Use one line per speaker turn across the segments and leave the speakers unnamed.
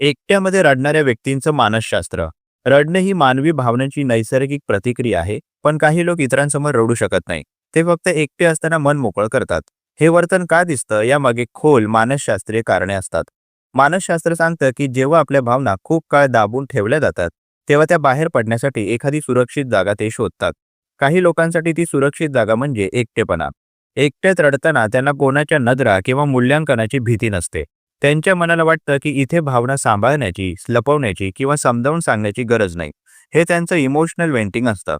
एकट्यामध्ये रडणाऱ्या व्यक्तींचं मानसशास्त्र. रडणे ही मानवी भावनांची नैसर्गिक प्रतिक्रिया आहे पण काही लोक इतरांसमोर रडू शकत नाही. ते फक्त एकटे असताना मन मोकळं करतात. हे वर्तन का दिसतं यामागे खोल मानसशास्त्रीय कारणे असतात. मानसशास्त्र सांगतं की जेव्हा आपल्या भावना खूप काळ दाबून ठेवल्या जातात तेव्हा त्या बाहेर पडण्यासाठी एखादी सुरक्षित जागा ते शोधतात. काही लोकांसाठी ती सुरक्षित जागा म्हणजे एकटेपणा. एकट्यात रडताना त्यांना कोणाच्या नजरा किंवा मूल्यांकनाची भीती नसते. त्यांच्या मनाला वाटतं की इथे भावना सांभाळण्याची लपवण्याची किंवा समजावून सांगण्याची गरज नाही. हे त्यांचं इमोशनल वेंटिंग असतं.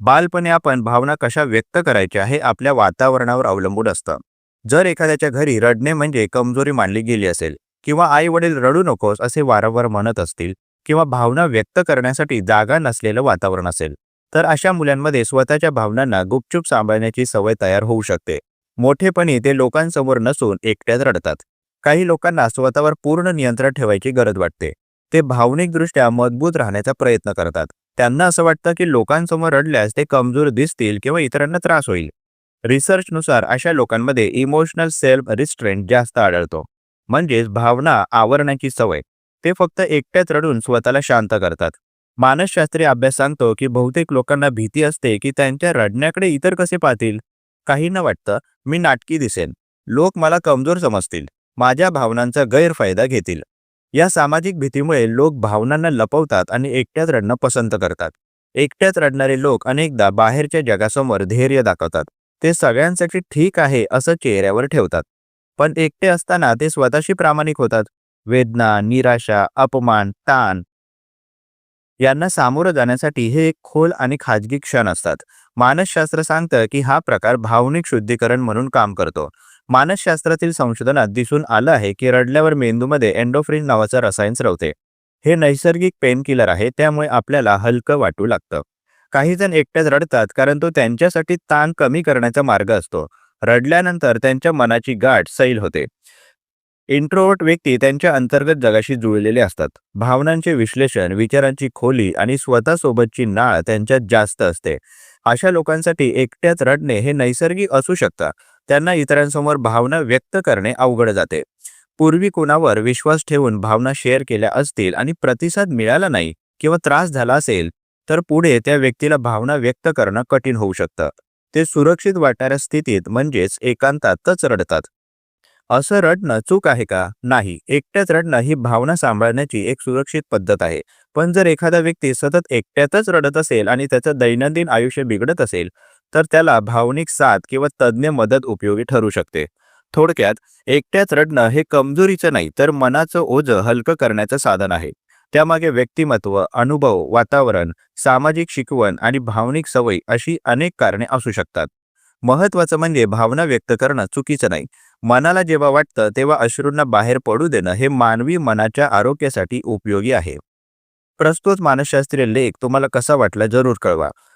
बालपणे आपण भावना कशा व्यक्त करायच्या हे आपल्या वातावरणावर अवलंबून असतं. जर एखाद्याच्या घरी रडणे म्हणजे कमजोरी मानली गेली असेल किंवा आई वडील रडू नकोस असे वारंवार म्हणत असतील किंवा भावना व्यक्त करण्यासाठी जागा नसलेलं वातावरण असेल तर अशा मुलांमध्ये स्वतःच्या भावनांना गुपचूप सांभाळण्याची सवय तयार होऊ शकते. मोठेपणी ते लोकांसमोर नसून एकट्यात रडतात. काही लोकांना स्वतःवर पूर्ण नियंत्रण ठेवायची गरज वाटते. ते भावनिकदृष्ट्या मजबूत राहण्याचा प्रयत्न करतात. त्यांना असं वाटतं की लोकांसमोर रडल्यास ते कमजोर दिसतील किंवा इतरांना त्रास होईल. रिसर्चनुसार अशा लोकांमध्ये इमोशनल सेल्फ रिस्ट्रेंट जास्त आढळतो. म्हणजेच भावना आवरण्याची सवय. ते फक्त एकट्यात रडून स्वतःला शांत करतात. मानसशास्त्रीय अभ्यास सांगतो की बहुतेक लोकांना भीती असते की त्यांच्या रडण्याकडे इतर कसे पाहतील? काहींना वाटतं मी नाटकी दिसेन. लोक मला कमजोर समजतील. माझ्या भावनांचा गैरफायदा घेतील. या सामाजिक भीतीमुळे लोक भावनांना लपवतात आणि एकट्यात रडणं पसंत करतात. एकट्यात रडणारे लोक अनेकदा बाहेरच्या जगासमोर धैर्य दाखवतात. ते सगळ्यांसाठी ठीक आहे असं चेहऱ्यावर ठेवतात. पण एकटे असताना ते स्वतःशी प्रामाणिक होतात. वेदना निराशा अपमान ताण यांना सामोरं जाण्यासाठी हे एक खोल आणि खाजगी क्षण असतात. मानसशास्त्र सांगतं की हा प्रकार भावनिक शुद्धीकरण म्हणून काम करतो. मानसशास्त्रातील संशोधनात दिसून आलं आहे की रडल्यावर मेंदूमध्ये एन्डोफ्रिन नावाचं रसायन स्रवते. हे नैसर्गिक पेनकिलर आहे त्यामुळे आपल्याला हलकं वाटू लागतं. काही जण एकट्याच रडतात कारण तो त्यांच्यासाठी ताण कमी करण्याचा मार्ग असतो. रडल्यानंतर त्यांच्या मनाची गाठ सैल होते. इंट्रोवर्ट व्यक्ती त्यांच्या अंतर्गत जगाशी जुळलेले असतात. भावनांचे विश्लेषण विचारांची खोली आणि स्वतःसोबतची नाळ त्यांच्यात जास्त असते. अशा लोकांसाठी एकट्यात रडणे हे नैसर्गिक असू शकतं. त्यांना इतरांसमोर भावना व्यक्त करणे अवघड जाते. पूर्वी कोणावर विश्वास ठेवून भावना शेअर केल्या असतील आणि प्रतिसाद मिळाला नाही किंवा त्रास झाला असेल तर पुढे त्या व्यक्तीला भावना व्यक्त करणं कठीण होऊ शकतं. ते सुरक्षित वाटणाऱ्या स्थितीत म्हणजेच एकांतातच रडतात. असं रडणं चूक आहे का? नाही. एकट्यात रडणं ही भावना सांभाळण्याची एक सुरक्षित पद्धत आहे. पण जर एखादा व्यक्ती सतत एकट्यातच रडत असेल आणि त्याचं दैनंदिन आयुष्य बिघडत असेल तर त्याला भावनिक साथ किंवा तज्ज्ञ मदत उपयोगी ठरू शकते. थोडक्यात एकट्यात रडणं हे कमजोरीचं नाही तर मनाचं ओझं हलकं करण्याचं साधन आहे. त्यामागे व्यक्तिमत्व अनुभव वातावरण सामाजिक शिकवण आणि भावनिक सवय अशी अनेक कारणे असू शकतात. महत्वाचं म्हणजे भावना व्यक्त करणं चुकीचं नाही. मनाला जेव्हा वाटतं तेव्हा अश्रूंना बाहेर पडू देणं हे मानवी मनाच्या आरोग्यासाठी उपयोगी आहे. प्रस्तुत मानसशास्त्रीय लेख तुम्हाला कसा वाटला जरूर कळवा.